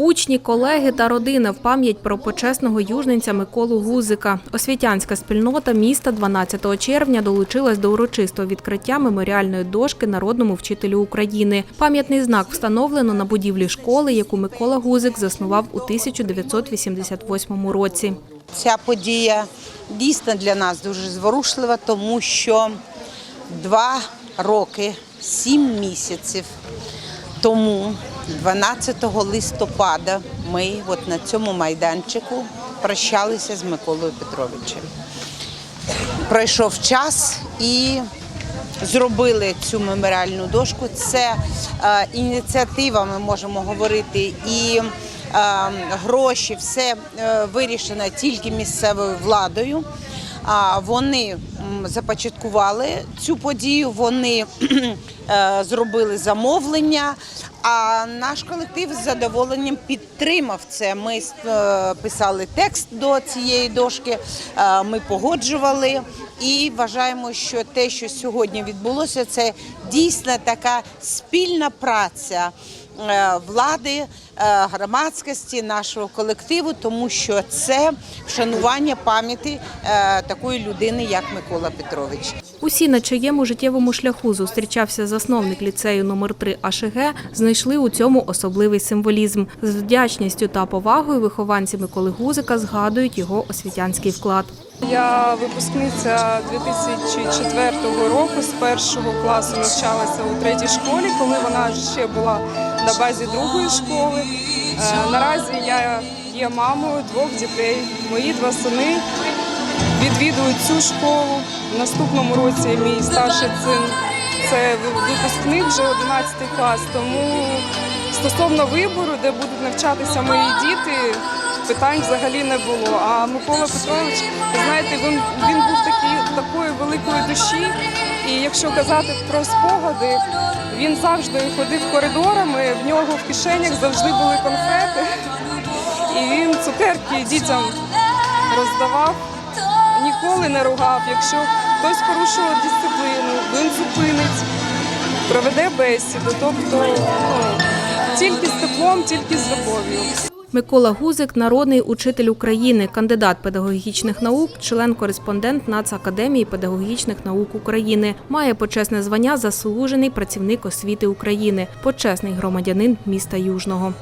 Учні, колеги та родина в пам'ять про почесного южненця Миколу Гузика. Освітянська спільнота міста 12 червня долучилась до урочистого відкриття меморіальної дошки народному вчителю України. Пам'ятний знак встановлено на будівлі школи, яку Микола Гузик заснував у 1988 році. Ця подія дійсно для нас дуже зворушлива, тому що два роки, сім місяців тому, 12 листопада, ми от на цьому майданчику прощалися з Миколою Петровичем. Пройшов час і зробили цю меморіальну дошку. Це е, ініціатива, ми можемо говорити, і е, гроші, все е, вирішено тільки місцевою владою. Вони започаткували цю подію, вони е, зробили замовлення. А наш колектив з задоволенням підтримав це. Ми е, писали текст до цієї дошки, е, ми погоджували і вважаємо, що те, що сьогодні відбулося, це дійсно така спільна праця е, влади, громадськості, нашого колективу, тому що це вшанування пам'яті такої людини, як Микола Петрович. Усі, на чиєму життєвому шляху зустрічався засновник ліцею номер 3 АШГ, знайшли у цьому особливий символізм. З вдячністю та повагою вихованці Миколи Гузика згадують його освітянський вклад. Я випускниця 2004 року з першого класу навчалася у третій школі, коли вона ще була на базі другої школи. Е, Наразі я є мамою двох дітей. Мої два сини відвідують цю школу. В наступному році мій старший син це випускник вже 11 клас. Тому стосовно вибору, де будуть навчатися мої діти, питань взагалі не було. А Микола Петрович, ви знаєте, він, він був такий, такої великої душі. І якщо казати про спогади, він завжди ходив коридорами, в нього в кишенях завжди були конфети. І він цукерки дітям роздавав, не ругав. Якщо хтось порушував дисципліну, він зупинить, проведе бесіду. Тобто ну, тільки з теплом, тільки з любов'ю. Микола Гузик – народний учитель України, кандидат педагогічних наук, член-кореспондент Нацакадемії педагогічних наук України. Має почесне звання заслужений працівник освіти України, почесний громадянин міста Южного.